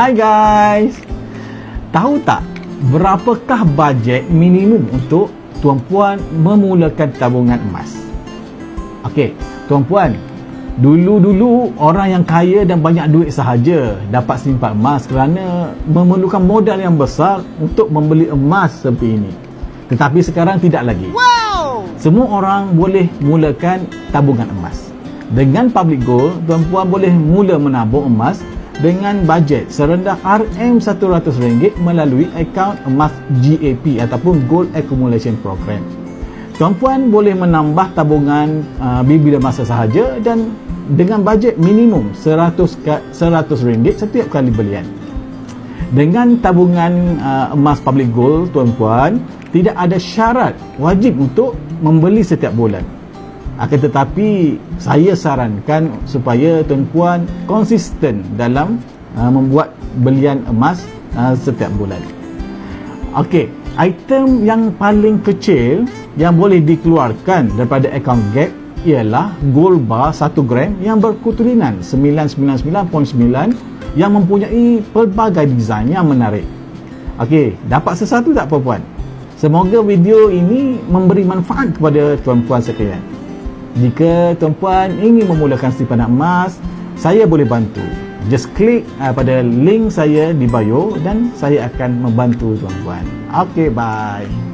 Hai guys. Tahu tak berapakah bajet minimum untuk tuan-puan memulakan tabungan emas? Okey, tuan-puan, dulu-dulu orang yang kaya dan banyak duit sahaja dapat simpan emas kerana memerlukan modal yang besar untuk membeli emas seperti ini. Tetapi sekarang tidak lagi. Wow! Semua orang boleh mulakan tabungan emas. Dengan public gold, tuan-puan boleh mula menabung emas dengan bajet serendah RM100 melalui akaun emas GAP ataupun Gold Accumulation Program. Tuan-puan boleh menambah tabungan uh, bila masa sahaja dan dengan bajet minimum 100 ka- 100 ringgit setiap kali belian. Dengan tabungan uh, emas public gold tuan-puan tidak ada syarat wajib untuk membeli setiap bulan. Akan tetapi saya sarankan supaya tuan-puan konsisten dalam uh, membuat belian emas uh, setiap bulan. Okey, item yang paling kecil yang boleh dikeluarkan daripada akaun GAP ialah gold bar 1 gram yang berkutulinan 999.9 yang mempunyai pelbagai design yang menarik. Okey, dapat sesuatu tak puan-puan? Semoga video ini memberi manfaat kepada tuan-puan sekalian. Jika tuan-puan ingin memulakan simpanan emas, saya boleh bantu. Just klik uh, pada link saya di bio dan saya akan membantu tuan-puan. Okey, bye.